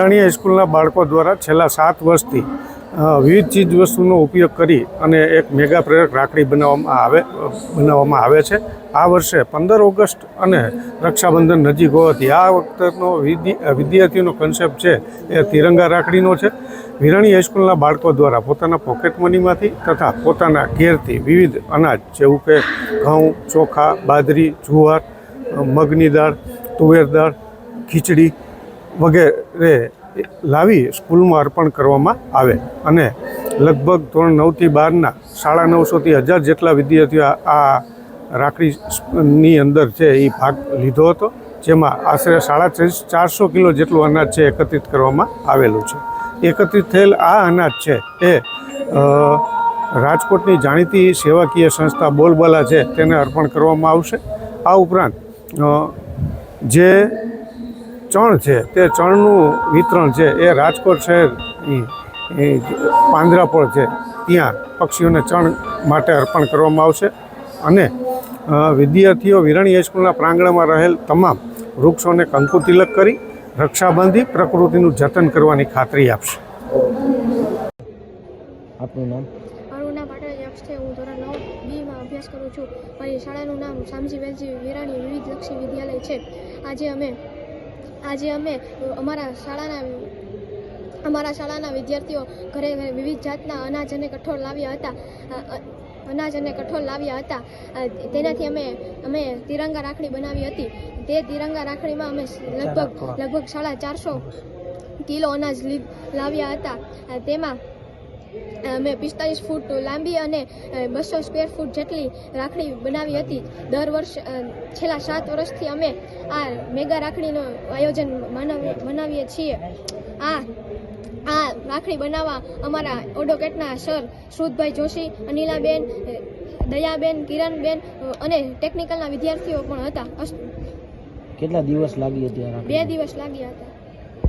રાણી હાઈસ્કૂલના બાળકો દ્વારા છેલ્લા સાત વર્ષથી વિવિધ ચીજ વસ્તુનો ઉપયોગ કરી અને એક મેગા પ્રેરક રાખડી બનાવવામાં આવે બનાવવામાં આવે છે. આ વર્ષે પંદર ઓગસ્ટ અને રક્ષાબંધન નજીક હોવાથી આ વખતનો વિદ્ય- વિદ્યાર્થીઓનો કન્સેપ્ટ છે એ તિરંગા રાખડીનો છે. વિરાણી હાઈસ્કૂલના બાળકો દ્વારા પોતાના પોકેટ મનીમાંથી તથા પોતાના ઘેરથી વિવિધ અનાજ જેવું કે ઘઉં, ચોખા, બાજરી, જુવાર મગની દાળ, તુવેર દાળ, ખીચડી વગેરે લાવી સ્કૂલમાં અર્પણ કરવામાં આવે. અને લગભગ ધોરણ નવથી બારના સાડા નવસોથી હજાર જેટલા વિદ્યાર્થીઓ આ- રાખડીની અંદર છે એ ભાગ લીધો હતો, જેમાં આશરે સાડા ચારસો કિલો જેટલું અનાજ છે એકત્રિત કરવામાં આવેલું છે. એકત્રિત થયેલ આ અનાજ છે એ રાજકોટની જાણીતી સેવાકીય સંસ્થા બોલબાલા છે, તેને અર્પણ કરવામાં આવશે. આ ઉપરાંત જે ચણ છે, તે ચણનું વિતરણ છે, એ રાજકોટ શહેર પાંજરાપોળ છે. ત્યાં પક્ષીઓને ચણ માટે અર્પણ કરવામાં આવશે અને વિદ્યાર્થીઓ વિરણી હાઈસ્કૂલના પ્રાંગણમાં રહેલ તમામ વૃક્ષોને કંકુ તિલક કરી રક્ષા બાંધી પ્રકૃતિનું જતન કરવાની ખાતરી આપશે. આપનું નામ? મારું નામ યક્ષ છે. હું ધોરણ નવ બીમાં અભ્યાસ કરું છું. મારી શાળાનું નામ શામજી વેલજી વિરાણી વિવિધ લક્ષી વિદ્યાલય છે. આજે અમે આજે અમે અમારા શાળાના અમારા શાળાના વિદ્યાર્થીઓ ઘરે ઘરે વિવિધ જાતના અનાજ અને કઠોળ લાવ્યા હતા. અનાજ અને કઠોળ લાવ્યા હતા. તેનાથી અમે અમે તિરંગા રાખડી બનાવી હતી. તે તિરંગા રાખડીમાં અમે લગભગ લગભગ સાડા ચારસો કિલો અનાજ લાવ્યા હતા. તેમાં અમે પિસ્તાલીસ ફૂટ લાંબી અને બસો સ્ક્વેર ફૂટ જેટલી રાખડી બનાવી હતી. દર વર્ષ છેલ્લા સાત વર્ષથી અમે આ મેગા રાખડીનું આયોજન મનાવી મનાવીએ છીએ. આ આ રાખડી બનાવવા અમારા ઓડોકેટના સર શ્રુતભાઈ જોશી અનિલાબેન દયાબેન કિરણબેન અને ટેકનિકલના વિદ્યાર્થીઓ પણ હતા. કેટલા દિવસ લાગી હતી બે દિવસ લાગ્યા હતા.